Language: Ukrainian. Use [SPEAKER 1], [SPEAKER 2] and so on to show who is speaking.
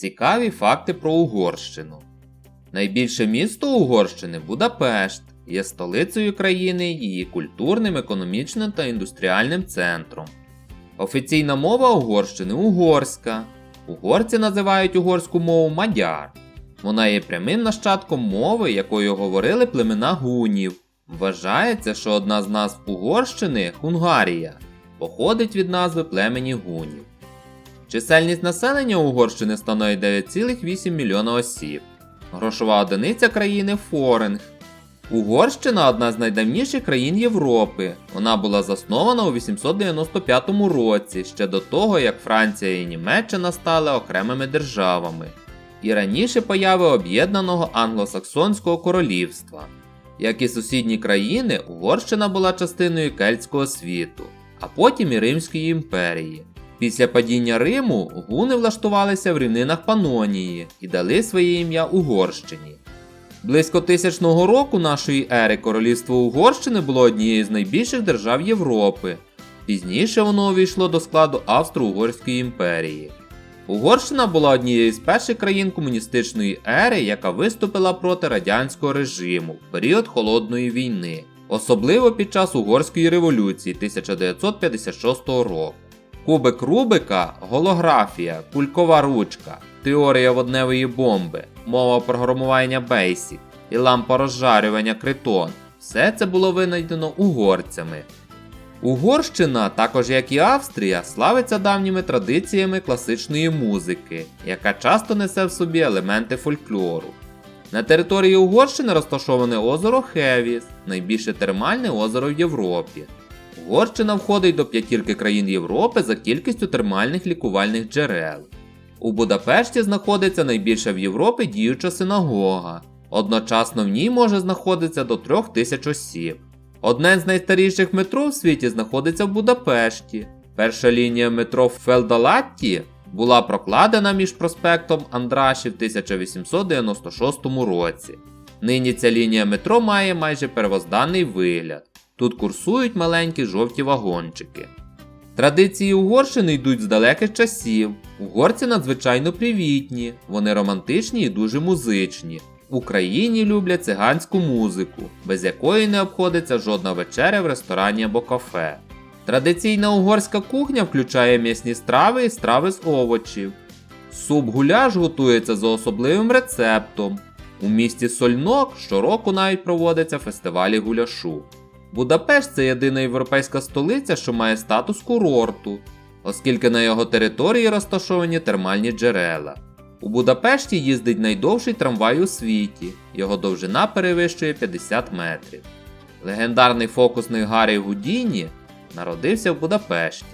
[SPEAKER 1] Цікаві факти про Угорщину. Найбільше місто Угорщини Будапешт є столицею країни, її культурним, економічним та індустріальним центром. Офіційна мова Угорщини угорська. Угорці називають угорську мову мадяр. Вона є прямим нащадком мови, якою говорили племена гунів. Вважається, що одна з назв Угорщини Хунгарія походить від назви племені гунів. Чисельність населення Угорщини становить 9,8 мільйона осіб. Грошова одиниця країни форинг. Угорщина одна з найдавніших країн Європи. Вона була заснована у 895 році, ще до того, як Франція і Німеччина стали окремими державами, і раніше появи об'єднаного англосаксонського королівства. Як і сусідні країни, Угорщина була частиною кельтського світу, а потім і Римської імперії. Після падіння Риму гуни влаштувалися в рівнинах Панонії і дали своє ім'я Угорщині. Близько тисячного року нашої ери королівство Угорщини було однією з найбільших держав Європи. Пізніше воно увійшло до складу Австро-Угорської імперії. Угорщина була однією з перших країн комуністичної ери, яка виступила проти радянського режиму в період Холодної війни, особливо під час Угорської революції 1956 року. Кубик Рубика, голографія, кулькова ручка, теорія водневої бомби, мова програмування Basic і лампа розжарювання Критон все це було винайдено угорцями. Угорщина, також як і Австрія, славиться давніми традиціями класичної музики, яка часто несе в собі елементи фольклору. На території Угорщини розташоване озеро Хевіс, найбільше термальне озеро в Європі. Угорщина входить до п'ятірки країн Європи за кількістю термальних лікувальних джерел. У Будапешті знаходиться найбільша в Європі діюча синагога. Одночасно в ній може знаходитися до трьох тисяч осіб. Одне з найстаріших метро в світі знаходиться в Будапешті. Перша лінія метро в Фелдалатті була прокладена між проспектом Андраші в 1896 році. Нині ця лінія метро має майже первозданний вигляд. Тут курсують маленькі жовті вагончики. Традиції Угорщини йдуть з далеких часів. Угорці надзвичайно привітні, вони романтичні і дуже музичні. В Україні люблять циганську музику, без якої не обходиться жодна вечеря в ресторані або кафе. Традиційна угорська кухня включає м'ясні страви і страви з овочів. Суп гуляш готується за особливим рецептом. У місті Сольнок щороку навіть проводиться фестивалі гуляшу. Будапешт це єдина європейська столиця, що має статус курорту, оскільки на його території розташовані термальні джерела. У Будапешті їздить найдовший трамвай у світі, його довжина перевищує 50 метрів. Легендарний фокусник Гаррі Гудіні народився в Будапешті.